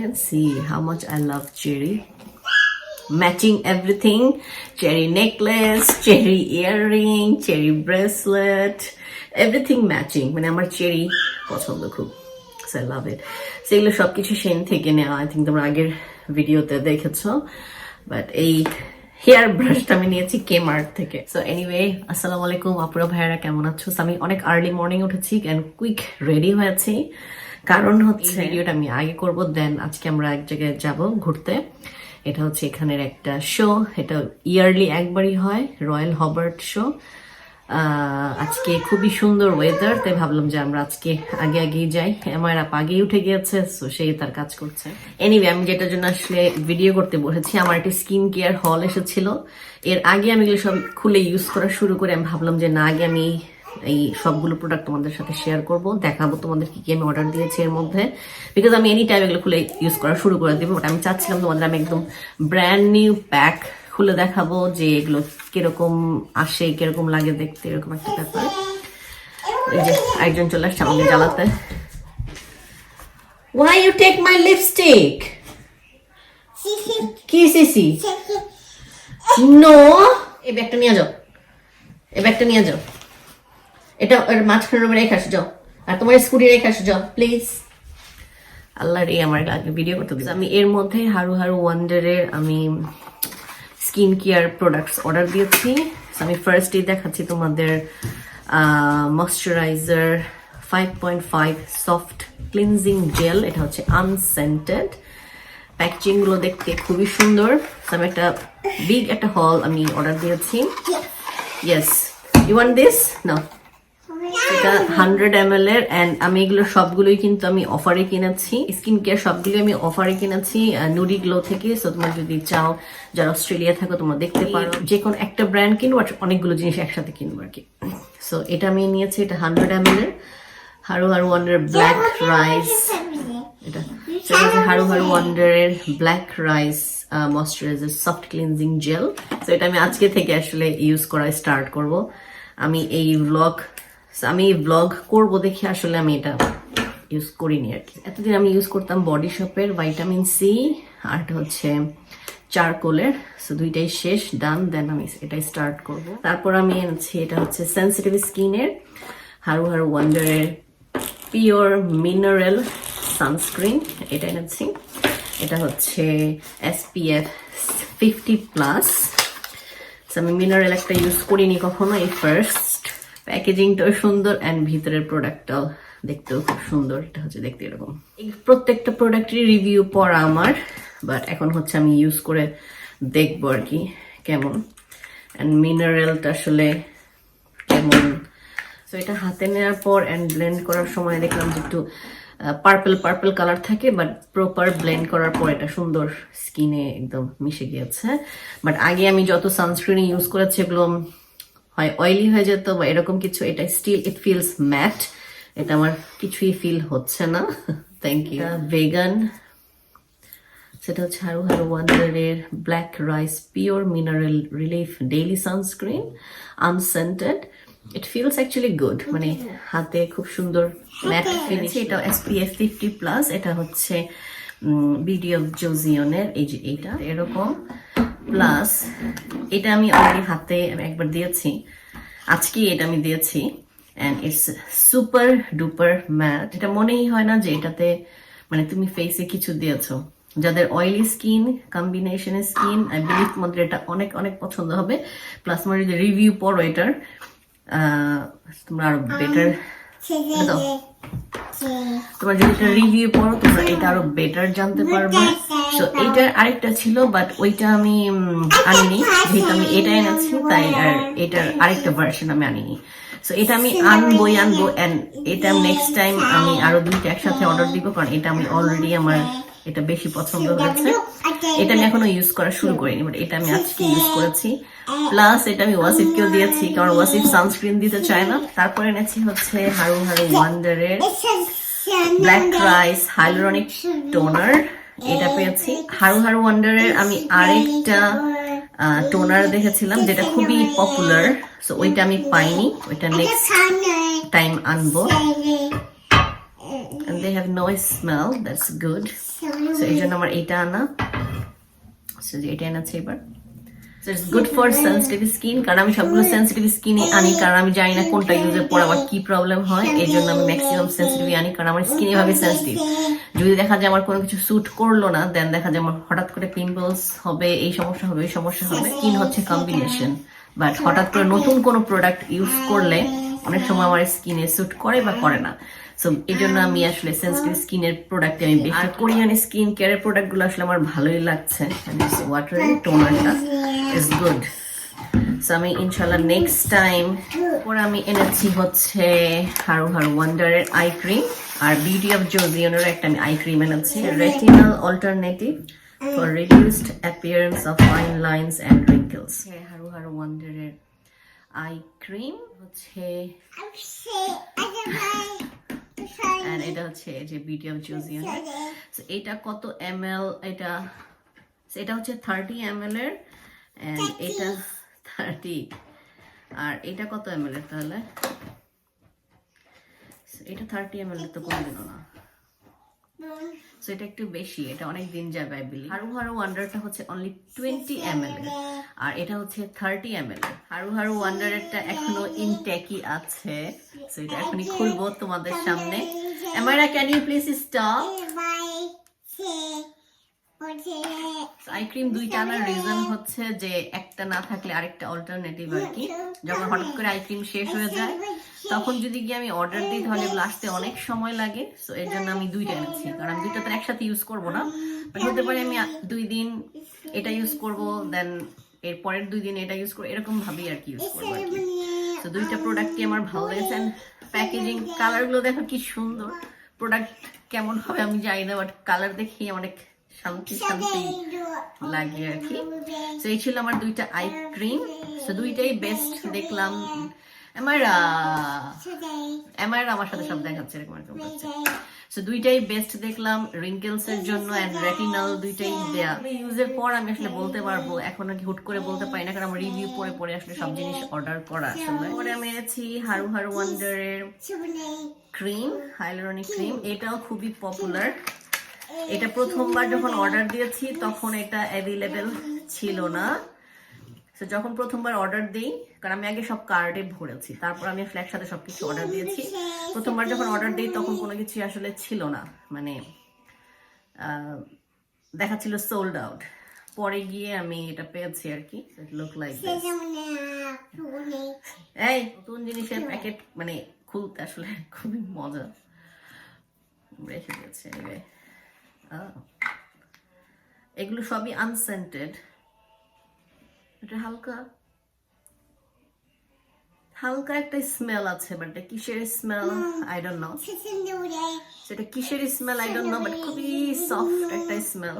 can see how much I love cherry. Matching everything. Cherry necklace, cherry earring, cherry bracelet, everything matching. মানে আমার cherry পছন্দ খুব so I love ইট সেগুলো সবকিছু সেন থেকে নেওয়া আই থিঙ্ক তোমরা আগের ভিডিওতে দেখেছ। বাট এই হেয়ার ব্রাশটা আমি নিয়েছি কেমার্ট থেকে। সো এনিওয়ে আসসালামু আলাইকুম আপুরা ভাইয়ারা কেমন আছো? আমি অনেক আর্লি মর্নিং উঠেছি অ্যান্ড কুইক রেডি হয়েছি। কারণ হচ্ছে ভিডিওটা আমি আগে করব দেন আজকে আমরা এক জায়গায় যাব ঘুরতে। এটা হচ্ছে এখানের একটা শো এটা ইয়ারলি একবারই হয় রয়্যাল হবার্ট শো আজকে খুবই সুন্দর ওয়েদার তাই ভাবলাম যে আমরা আজকে আগে আগেই যাই। আমার আপ আগেই উঠে গিয়েছে সো সেই তার কাজ করছে। এনিওয়ে আমি যেটার জন্য আসলে ভিডিও করতে বসেছি আমার একটা স্কিন কেয়ার হল এসেছিল। এর আগে আমি এগুলো সব খুলে ইউজ করা শুরু করে আমি ভাবলাম যে না আগে আমি এই সবগুলো প্রোডাক্ট তোমাদের সাথে শেয়ার করব। দেখাবো তোমাদের কি কি আমি অর্ডার দিয়েছি এর মধ্যে। বিকজ আমি এনি টাইম এগুলো খুলে ইউজ করা শুরু করে দেবো বাট আমি চাচ্ছিলাম তোমাদের আমি একদম ব্র্যান্ড নিউ প্যাক খুলে দেখাবো যে এগুলো কীরকম আসে কীরকম লাগে দেখতে এরকম একটা ব্যাপার। এই যে একজন চলে আসছে আমাকে জ্বালাতে। Why you take my lipstick? কি সিসি নো এই ব্যাগটা নিয়ে যাও। এই ব্যাগটা নিয়ে যাও। এটা এর মাঝখানে রুমে রেখে আসো যাও। আর তোমার স্কুটি রেখে আসো যাও প্লিজ আল্লাহর এই আমার আগে ভিডিও করতে আমি এর মধ্যে হারু হারু ওয়ান্ডারের আমি স্কিন কেয়ার প্রোডাক্টস অর্ডার দিয়েছি আমি ফার্স্টেই দেখাচ্ছি তোমাদের moisturiser five point five soft cleansing gel এটা হচ্ছে আনসেন্টেড প্যাকেজিংগুলো দেখতে খুবই সুন্দর। আমি একটা বিগ একটা হল আমি অর্ডার দিয়েছি। ইয়েস ইউ ওয়ান্ট দিস না এটা হান্ড্রেড এম এল এর অ্যান্ড আমি এগুলো সবগুলোই কিন্তু আমি অফারে কিনেছি। স্কিন কেয়ার সবগুলো আমি অফারে কিনেছি নুডি গ্লো থেকে। সো তোমার যদি চাও যারা অস্ট্রেলিয়া থাকো তোমরা দেখতে পারো। যে কোনো একটা ব্র্যান্ড কিনবো আর অনেকগুলো জিনিস একসাথে কিনবো আর কি। সো এটা আমি নিয়েছি এটা হান্ড্রেড এম এল এর। Haru Haru Wonder black rice এটা Haru Haru ওয়ান্ডারের black rice moisturiser soft cleansing gel তো এটা আমি আজকে থেকে আসলে ইউজ করা স্টার্ট করব। আমি এই ব্লগ আমি ব্লগ করব দেখে আসলে আমি এটা ইউজ করিনি আর কি। এতদিন আমি ইউজ করতাম বডি শপের ভাইটামিন সি আর হচ্ছে চারকোলের সো দুইটাই শেষ ডান দেন আমি এটাই স্টার্ট করব। তারপর আমি এনেছি, এটা হচ্ছে সেন্সিটিভ স্কিনের হারু হারু ওয়ান্ডারের পিওর মিনারেল সানস্ক্রিন এটা এনেছি। এটা হচ্ছে এসপিএফ ফিফটি প্লাস আমি মিনারেল একটা ইউজ করিনি কখনো, এই ফার্স্ট প্যাকেজিংটাও সুন্দর অ্যান্ড ভিতরের প্রোডাক্টটাও দেখতেও খুব সুন্দর। এটা হচ্ছে দেখতে এরকম। এই প্রত্যেকটা প্রোডাক্টেরই রিভিউ পড়া আমার বাট এখন হচ্ছে আমি ইউজ করে দেখব আর কি কেমন। অ্যান্ড মিনারেলটা আসলে কেমন। সো এটা হাতে নেওয়ার পর অ্যান্ড ব্লেন্ড করার সময় দেখলাম যে একটু পার্পল পার্পল কালার থাকে বাট প্রপার ব্লেন্ড করার পর এটা সুন্দর স্কিনে একদম মিশে গিয়েছে। বাট আগে আমি যত সানস্ক্রিন ইউজ করেছি, এগুলো হয় অয়েলি হয়ে যেত বা এরকম কিছু এটা স্টিল ইট ফিলস ম্যাট এটা আমার কিছুই ফিল হচ্ছে না। থ্যাংক ইউ ভেগান সেটা হচ্ছে Haru Haru ওয়ান্ডারের black rice pure mineral relief daily sunscreen unscented it feels actually good মানে হাতে খুব সুন্দর ম্যাট ফিনিশ এটা এসপিএফ ফিফটি প্লাস এটা হচ্ছে বিডি অফ জোজিয়নের এই যে এইটা এরকম। প্লাস এটা আমি অলরেডি হাতে একবার দিয়েছি। আজকে এটা আমি দিয়েছি। And it's super duper matte এটা মনেই হয় না যে এটাতে মানে তুমি ফেসে কিছু দিয়েছ। যাদের অয়েলি স্কিন কম্বিনেশনের স্কিন আই বিলিভ তোমাদের এটা অনেক অনেক পছন্দ হবে। প্লাস তোমার যদি রিভিউ পড়ো এটার তোমরা আরও বেটার তোমার যদি এটা রিভিউ পড়ো তোমরা এটা আরও বেটার জানতে পারবে। তো এটার আরেকটা ছিল বাট ওইটা আমি আনিনি। যেহেতু আমি এটা এনেছি তাই আর এটার আরেকটা ভার্সন আমি আনিনি। সো এটা আমি আনবোই আনব অ্যান্ড এটা নেক্সট টাইম আমি আরও দুইটা একসাথে অর্ডার দিব কারণ এটা আমি অলরেডি আমার এটা বেশি পছন্দ হয়েছে। এটা আমি এখনও ইউজ করা শুরু করিনি বাট এটা আমি আজকে ইউজ করেছি। প্লাস এটা আমি ওয়াসিফকেও দিয়েছি কারণ ওয়াসিফ সানস্ক্রিন দিতে চায় না। তারপরে এনেছি হচ্ছে হারু হারু ওয়ান্ডারের ব্ল্যাক রাইস হাইলোরনিক টোনার এটা পেয়েছি। হারু হারু ওয়ান্ডারের আমি আরেকটা টোনার দেখেছিলাম যেটা খুবই পপুলার সো ওইটা আমি পাইনি। ওইটা নেক্সট টাইম আনব। And they have no smell. That's good. So এই জন্য আমার এটা আনা so এটা এনেছে এবার So, it's good for sensitive skin. কারণ আমি সবগুলো সেন্সিটিভ স্কিনে আনি। কারণ আমি জানি না কোনটা ইউজের পর আমার কি প্রবলেম হয়। এই জন্য আমি ম্যাক্সিমাম সেন্সিটিভ আনি। কারণ আমার স্কিন এভাবে সেন্সিটিভ যদি দেখা যায় আমার কোনো কিছু স্যুট করল না দেন দেখা যায় আমার হঠাৎ করে পিম্পলস হবে, এই সমস্যা হবে এই সমস্যা হবে। স্কিন হচ্ছে কম্বিনেশন বাট হঠাৎ করে নতুন কোনো প্রোডাক্ট ইউজ করলে অনেক সময় আমার স্কিনে স্যুট করে বা করে না। সো এই জন্য আমি আসলে সেন্সিটিভ স্কিনের প্রোডাক্ট আমি বেশি কোরিয়ান স্কিন কেয়ারের প্রোডাক্টগুলো আসলে আমার ভালোই লাগছে। ওয়াটার টোনারটা ইজ গুড সো আমি ইনশাল্লাহ নেক্সট টাইম পরে আমি এনেছি হচ্ছে হারু হারু ওয়ান্ডারের আই ক্রিম আর বিউটি অফ জোজিয়নের একটা আমি আই ক্রিম এনেছি। Retinal alternative for reduced appearance of fine lines and wrinkles Haru Haru ওয়ান্ডারের eye cream হচ্ছে এটা হচ্ছে যে বিউটি অফ জোজিয়ন এটা কত এম এল এটা এটা হচ্ছে থার্টি এম এল এর এটা থার্টি আর এটা কত এম এর তাহলে? এটা থার্টি এম এল এর তো কোনদিনও না। সো এটা একটু বেশি, এটা অনেক দিন যাবে আই বিলি হারু হারু ওয়ান্ডারটা হচ্ছে অনলি টোয়েন্টি এম এল আর এটা হচ্ছে thirty M L Haru Haru ওয়ান্ডারেরটা এখনও ইনটেকই আছে। সো এটা এখনই খুলবো তোমাদের সামনে। Amaira can you please stop eye cream দুইটা আনার রিজন হচ্ছে যে একটা না থাকলে আরেকটা অল্টারনেটিভ আর কি। যখন হঠাৎ করে আইক্রিম শেষ হয়ে যায় তখন যদি গিয়ে আমি অর্ডার দিই তাহলে এগুলো আসতে অনেক সময় লাগে। সো এর জন্য আমি দুইটা এনেছি। কারণ আমি দুইটা তো একসাথে ইউজ করব না। বাট হতে পারে আমি দুই দিন এটা ইউজ করব দেন এর পরের দুই দিন এটা ইউজ করব এরকম ভাবেই আর কি ইউজ করব আর কি। তো দুইটা প্রোডাক্টই আমার ভালো লেগেছে? প্যাকেজিং কালারগুলো দেখো কি সুন্দর। প্রোডাক্ট কেমন হবে আমি জানি না বাট কালার দেখি অনেক শান্তি শান্তি লাগে আর কি। তো এই ছিল আমার দুইটা আই ক্রিম তো দুইটাই বেস্ট দেখলাম। এমারা এমারা আমার সাথে সব দেখাচ্ছে এরকম এরকম করছে সো দুইটাই বেস্ট দেখলাম রিঙ্কেলস এর জন্য এন্ড রেটিনাল দুইটাই দেয়া। ইউজের পর আমি আসলে বলতে পারব এখন আর কি হুট করে বলতে পারি না কারণ আমার রিভিউ পরে পরে আসলে সব জিনিস অর্ডার করা আসলে পরে আমি এনেছি হারু হারু ওয়ান্ডারের ক্রিম হাইলোরনিক ক্রিম এটাও খুবই পপুলার এটা প্রথমবার যখন অর্ডার দিয়েছি তখন এটা অ্যাভেলেবেল ছিল না। তো যখন প্রথমবার অর্ডার দিই, কারণ আমি আগে সব কার্ডে ভরেছি, তারপর আমি ফ্ল্যাট সাথে সব কিছু অর্ডার দিয়েছি। প্রথমবার যখন অর্ডার দিই, তখন কোনো কিছু আসলে ছিল না মানে দেখাচ্ছিল সোল্ড আউট পরে গিয়ে আমি এটা পেয়েছি আর কি লুক লাইক এই, নতুন জিনিসের প্যাকেট মানে খুলতে আসলে খুবই মজা। রেখে দিয়েছে। এগুলো সবই আনসেন্টেড এটা হালকা। হালকা একটা স্মেল আছে বাট এটা কিসের স্মেল আই ডোন্ট নো সেটা কিসের smell I don't know but খুবই সফট একটা স্মেল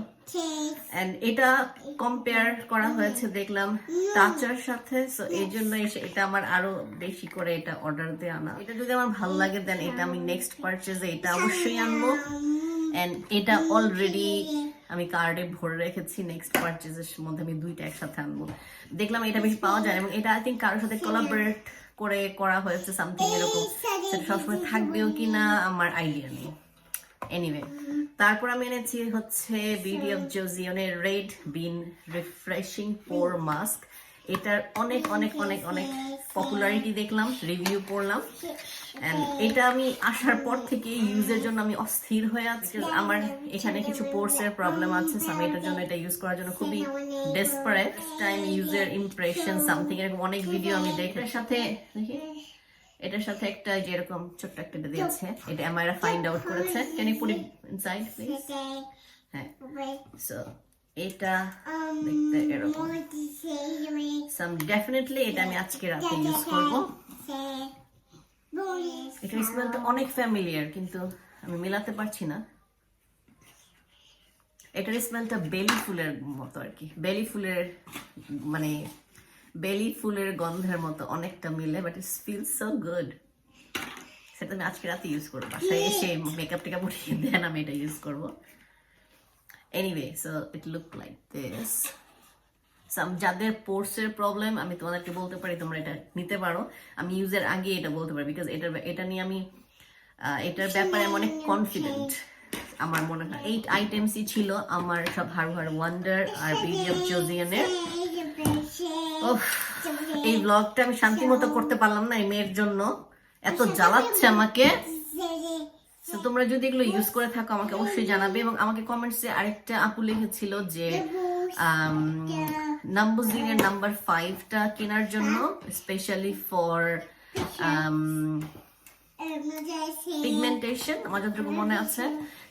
এন্ড এটা কম্পেয়ার করা হয়েছে দেখলাম টাচার সাথে সো এই জন্য এটা আমার আরও বেশি করে এটা অর্ডার দিয়ে আনা। এটা যদি আমার ভালো লাগে দেন এটা আমি নেক্সট পারচেজে এটা অবশ্যই আনব। এন্ড এটা অলরেডি আমি কার্ডে ভরে রেখেছি নেক্সট পারচেজের মধ্যে আমি দুইটা একসাথে আনব। দেখলাম এটা বেশি পাওয়া যায় এবং এটা আই থিঙ্ক কারোর সাথে কোলাবরেট করে করা হয়েছে সামথিং এরকম। সবসময় থাকবেও কি না আমার আইডিয়া নেই। এনিওয়ে তারপর আমি এনেছি হচ্ছে beauty of জোজিয়নের red bean refreshing pore mask এটার অনেক অনেক অনেক অনেক পপুলারিটি দেখলাম রিভিউ পড়লাম এন্ড এটা আমি আসার পর থেকে ইউজের জন্য আমি অস্থির হয়ে আছি। আমার এখানে কিছু পোর্সের প্রবলেম আছে আমি এটার জন্য এটা ইউজ করার জন্য খুবই ডেসপারেট টাইম ইউজের ইমপ্রেশন সামথিং এরকম অনেক ভিডিও আমি দেখি। সাথে দেখি এটার সাথে একটা যেরকম ছোট্ট একটা দিয়েছে এটা আমারা ফাইন্ড আউট করেছে। Can you put it inside please হ্যাঁ। সো এটা দেখতে এরকম। সাম ডেফিনেটলি এটা আমি আজকে রাতে ইউজ করব। এটার স্মেলটা অনেক ফ্যামিলিয়ার কিন্তু আমি মেলাতে পারছি না। এটার স্মেলটা বেলি ফুলের মতো আর কি। বেলি ফুলের মানে বেলি ফুলের গন্ধের মতো অনেকটা মিলে but it feel so good সেটা আমি আজকে রাতে ইউজ করব। বাসায় এসে মেকআপ টেকআপ উঠিয়ে দেন আমি এটা ইউজ করব। Anyway so it look like this some যাদের পোর্সের প্রবলেম আমি তোমাদেরকে বলতে পারি, তোমরা এটা নিতে পারো। আমি ইউজের আগে এটা বলতে পারি বিকজ এটা এটা নিয়ে আমি এটার ব্যাপারে আমি অনেক কনফিডেন্ট আমার মনে হয় এইট আইটেমসই ছিল, আমার সব হার হার ওয়ান্ডার আর অফ জোজিয়ানের এই ব্লগটা আমি শান্তি মতো করতে পারলাম না এই মেয়ের জন্য। এত জ্বালাচ্ছে আমাকে। তো তোমরা যদি এগুলো ইউজ করে থাকো, আমাকে অবশ্যই জানাবে এবং আমাকে কমেন্টসে আরেকটা আপু লিখেছিল যে নাম্বুজিনের নাম্বার ফাইভটা কেনার জন্য স্পেশালি ফর পিগমেন্টেশন যতটুকু মনে আছে।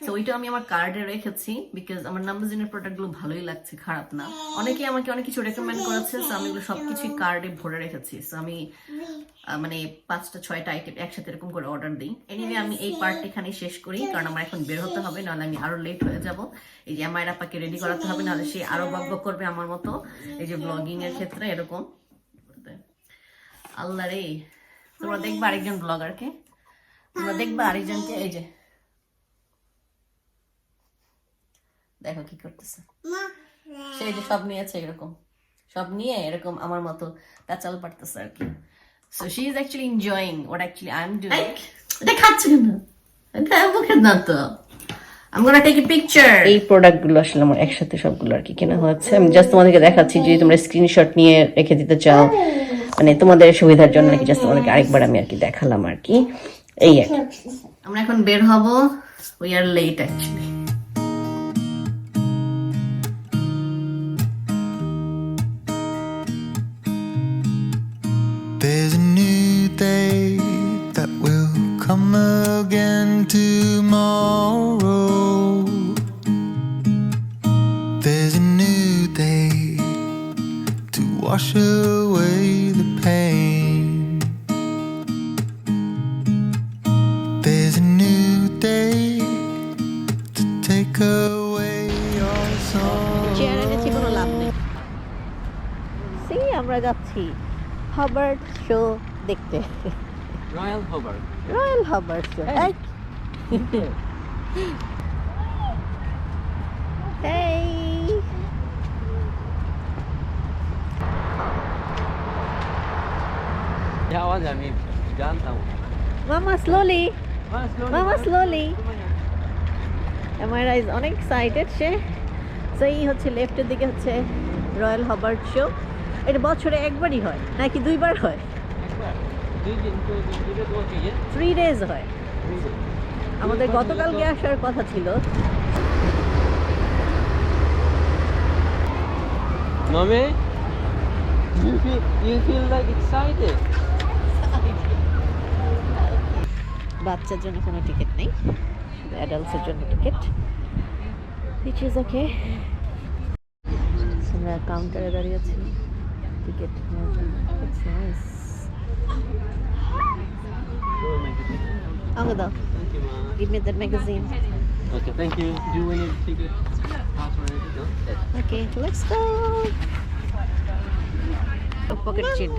তো ওইটা আমি আমার কার্ডে রেখেছি বিকজ আমার নাম্বারজিনের প্রোডাক্টগুলো ভালোই লাগছে, খারাপ না। অনেকে আমাকে অনেক কিছু রেকমেন্ড করেছে তো আমি এগুলো সবকিছুই কার্ডে ভরে রেখেছি। তো আমি মানে পাঁচটা, ছয়টা আইটেম একসাথে এরকম করে অর্ডার দিই। এনিওয়ে আমি এই পার্ট এখানে শেষ করি, কারণ আমার এখন বের হতে হবে, নাহলে আমি আরও লেট হয়ে যাব। এই যে আমার আপাকে রেডি করাতে হবে, নাহলে সে আরও বকবক করবে আমার মতো। এই যে ব্লগিং এর ক্ষেত্রে এরকম। আল্লাহ রে, তোমরা দেখবা আরেকজন ব্লগারকে তোমরা দেখবা আরেকজনকে এই যে। দেখো কি করতেছে। যে সব নিয়েছে এরকম। সব নিয়ে এরকম আমার মতো প্যাচাল পারতেছে আর কি। So she is actually enjoying what actually I am doing এটা খাচ্ছে কেন? এটা মুখের না তো। আমি গোনা টেক এ পিকচার এই প্রোডাক্টগুলো আসলে আমার একসাথে সবগুলো আর কি কেনা হচ্ছে আমি জাস্ট তোমাদেরকে দেখাচ্ছি যদি তোমরা স্ক্রিনশট নিয়ে রেখে দিতে চাও। মানে তোমাদের সুবিধার জন্য নাকি জাস্ট তোমাদেরকে আরেকবার আমি আর কি দেখালাম আর কি। এই আমরা এখন বের হব। উই আর লেট অ্যাকচুয়ালি যাচ্ছি হাবার্ট শো দেখতে। Royal Hobart. Royal Hobart Show আমি জানতাম। অনেক এক্সাইটেড সে। সো এই হচ্ছে লেফটের দিকে হচ্ছে রয়্যাল হাবার্ট শো এটা বছরে একবারই হয় নাকি দুইবার হয়? থ্রি ডেজ হয়। আমাদের গতকালকে আসার কথা ছিল। Mommy, you feel you feel like excited. বাচ্চার জন্য কোনো টিকিট নেই শুধু অ্যাডাল্টসের জন্য টিকিট উইচ ইজ ওকে আমরা কাউন্টারে দাঁড়িয়ে আছি। টিকিট নেওয়ার জন্য it's nice Oh my goodness. আমাকে দাও Thank you, ma. Give me that magazine Okay, thank you. Do you want to take a password? No? Yes. Okay let's go pocket chain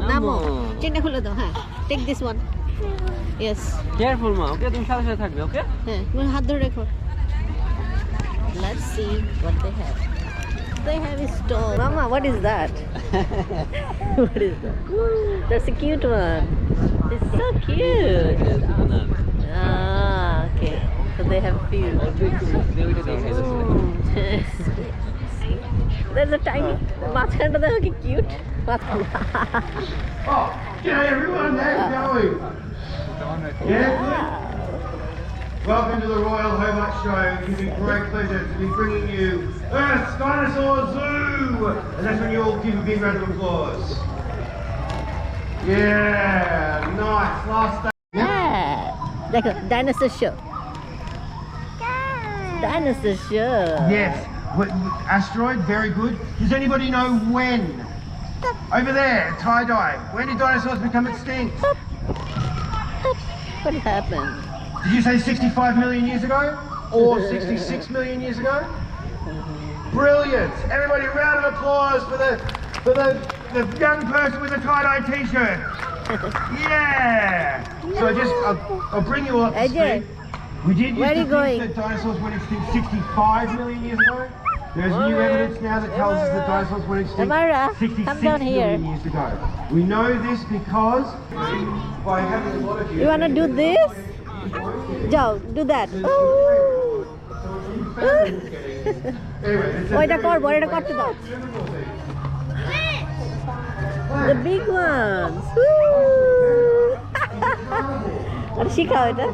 নামো। নামো চেনটা খুলে দাও হ্যাঁ take this one yes Careful, ma. Okay, তুমি সাথে সাথে থাকবে, okay? হ্যাঁ তুমি হাত ধরে রেখো Let's see what they have. They have a stall. Mama, what is that? what is that? That's a cute one. It's so cute. Ah, okay. So they have few. There's a tiny mathkhanda that okay, cute. oh, okay, everyone, how's going? Yeah. Welcome to the Royal Hobart Show. It's a great pleasure to be bringing you a Dinosaur Zoo! And that's when you all give a big round of applause. Yeah, nice, last day. Yeah, like a dinosaur show. Dinosaur show. Yes, asteroid, very good. Does anybody know when? Over there, tie-dye. When did dinosaurs become extinct? What happened? Did you say 65 million years ago? Or 66 million years ago? Brilliant. Everybody, round of applause for the, for the, the young person with the tie-dye t-shirt. Yeah. No. So I just, I'll, I'll, bring you up to speed. We did used Where to think that dinosaurs went extinct 65 million years ago. There's Mara. new evidence now that tells us that dinosaurs went extinct Mara, 66 down here. million years ago. We know this because by having a lot of you... You want to do this? Joe, do that. Ooh. Ooh. ওইটা করব এটা করতে দাও The big ones. আর শিখাও এটা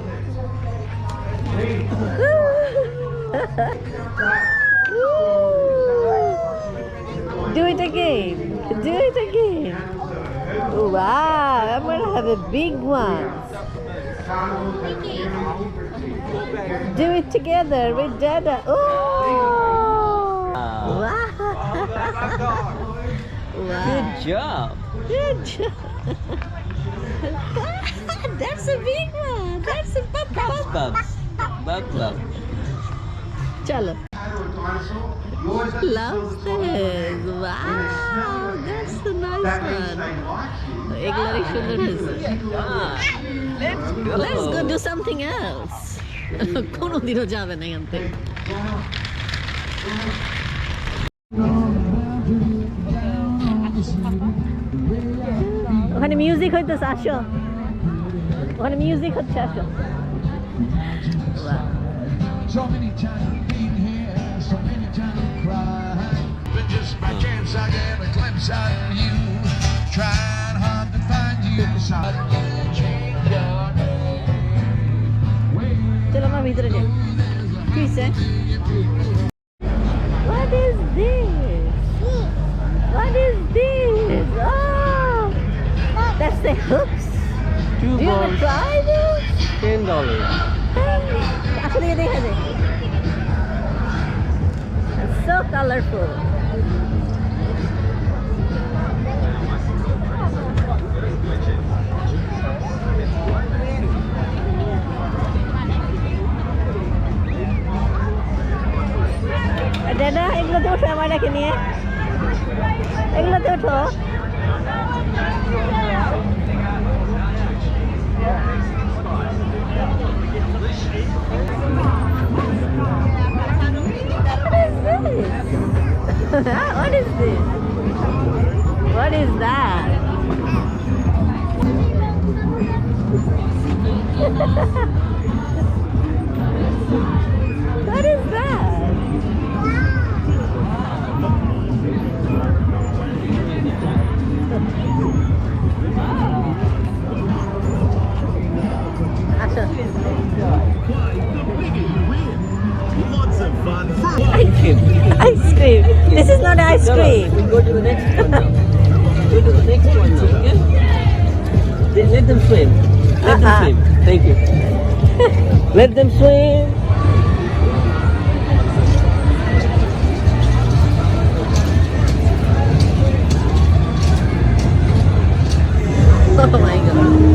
Do it again. Do it again. Wow, I'm gonna have a big one. Do it together with Dada. Oh! Wow! wow. Good job. Good job. That's a big one. That's a bub bub. Bubs. Bub bub. Chalo. Love this. Wow, that's a nice one. এগুলারই সুন্দর হয়েছে Ah, let's go. Let's go do something else. কোনোদিনও যাবে না এখান থেকে ওখানে music হইতেছে আসো ওখানে মিউজিক হচ্ছে আসো Wow. So many times we've ভিতরে যাই কি হয়েছে What is this? What is this? Oh, that's the hoops. Two Do you want balls, to try this? ten dollars. আসলে দেখা যায় It's so colorful. দাদা এগুলোতে ওঠো আমার ডাকে নিয়ে এগুলোতে ওঠো what is this? What is that? cream. This is not ice No, no, cream. we go to the next one now. Go to the next one now, okay? Then let them swim. Let them Uh-uh. swim. Thank you. let them swim. Oh my god.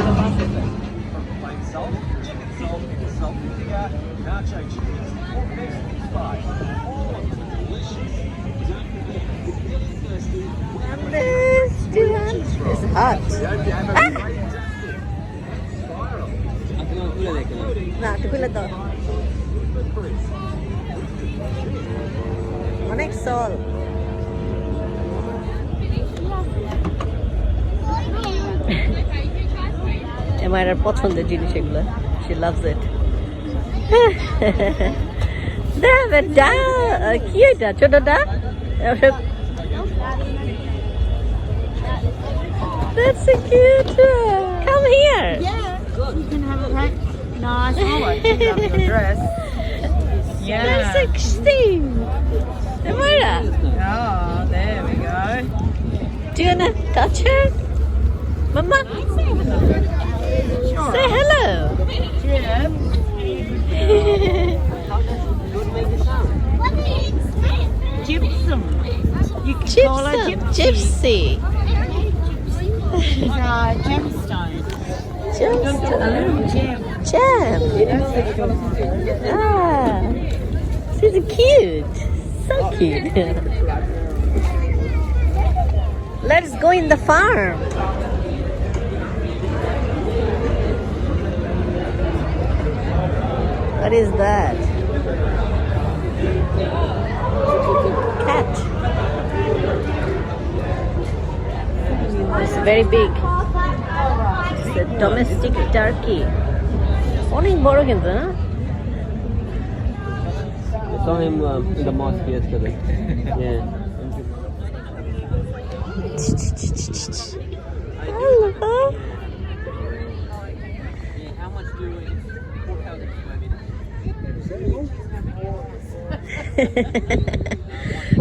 অনেক সল। এমায়ের পছন্দের জিনিস এগুলো সে loves ইট কি এটা ছোটটা That's a cute one. Come here. Yeah. You can have a right nice wallet. You can have your dress. Yeah. That's sixteen. Amira. Oh, there we go. Do you wanna touch her? Mama? Sure. Say hello. Gypsum. Gypsum. You gypsum. gypsum. Gypsy gypsy. She's a gemstone. Gemstone. Gem. Ah, she's cute. So cute. Let's go in the farm. What is that? Cat. It's very big. It's a domestic turkey. অনেক বড় কিন্তু না I saw him um, in the mosque yesterday. yeah.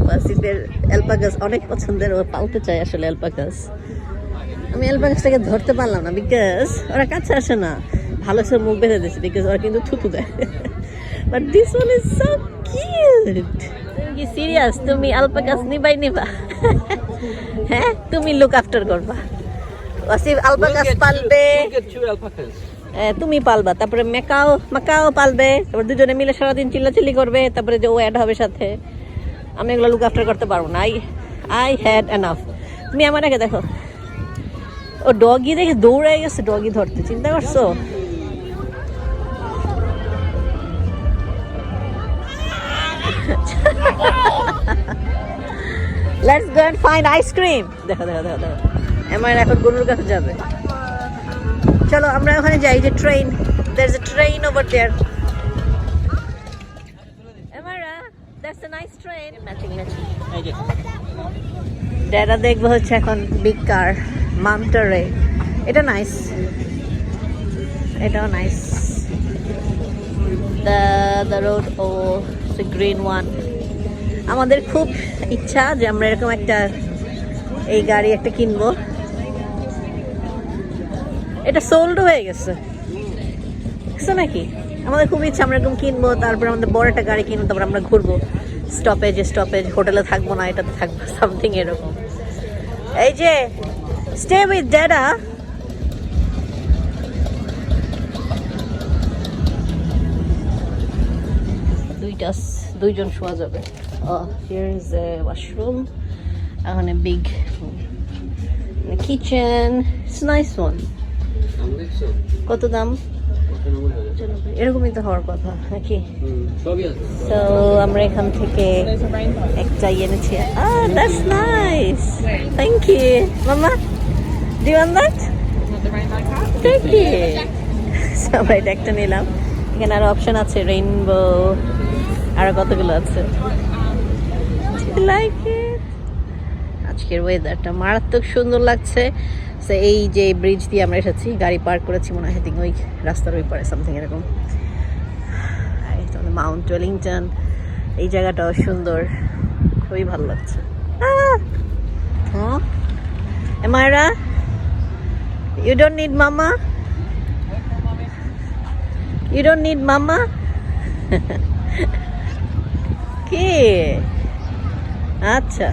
ওয়াসিফের অ্যালপাকাস অনেক পছন্দের ও পালতে চায় আসলে অ্যালপাকাস আমি অ্যালপাকাসটাকে ধরতে পারলাম না বিকজ ওরা কাছে আসে না। ভালো সে মুখ বেঁধে দিয়েছে বিকজ ওরা কিন্তু থুতু দেয়। But this one is so cute তুমি কি সিরিয়াস তুমি অ্যালপাকাস নিবাই নিবা? হ্যাঁ? তুমি লুক আফটার করবা। ওয়াসিফ অ্যালপাকাস পালবে। তুমি পালবা তারপরে মেকাও মাকাও পালবে তারপর দুজনে মিলে সারাদিন চিল্লাচিল্লি করবে তারপরে যে ও অ্যাড হবে সাথে। আমি এগুলো লুক আফটার করতে পারব না। আই আই হ্যাড এনাফ তুমি আমার আগে দেখো। ও ডগি দেখে দৌড়ে গেছে ডগি ধরতে চিন্তা করছ? Let's go and find ice cream দেখো দেখো দেখো দেখো। আমার এখন গরুর কাছে যাবে। চলো আমরা ওখানে যাই যে train there is a train over there that's a nice train matching দেখব হচ্ছে এখন বিগ কার মামটারে এটা নাইস এটাও নাইস দ্য দ্য রোড ও গ্রিন ওয়ান আমাদের খুব ইচ্ছা যে আমরা এরকম একটা এই গাড়ি একটা কিনবো। এটা সোল্ড হয়ে গেছে। দেখছ নাকি? আমাদের খুব ইচ্ছা আমরা এরকম কিনবো, তারপর আমাদের বড় একটা গাড়ি কিনবো তারপর আমরা ঘুরবো। স্টপেজ স্টপেজ হোটেলে থাকব না, এটাতে থাকব সামথিং এরকম। এই যে স্টে উইথ ড্যাডা দুইটা দুইজন শোয়া যাবে হিয়ার ইজ এ ওয়াশরুম এখানে big kitchen it's nice one আমি দেখছো কত দাম পঁচানব্বই হাজার এরকমই তো হওয়ার কথা নাকি? সবই তো আমরা এখান থেকে একটা এনেছি। Ah that's nice thank you মামা ডু দ্যাট থ্যাংক ইউ এটা একটা নিলাম। এখানে আরও অপশন আছে রেইনবো আরও কতগুলো আছে। লাইক আজকের ওয়েদারটা মারাত্মক সুন্দর লাগছে। So, এই যে ব্রিজ দিয়ে আমরা এসেছি গাড়ি পার্ক করেছি মনে হয় ওই রাস্তার ওই পারে সামথিং এরকম। মাউন্ট ওয়েলিংটন এই জায়গাটাও সুন্দর খুবই ভালো লাগছে। এমায়রা ইউ ডোন্ট নিড মামা ইউ ডোন্ট নিড মামা কি আচ্ছা।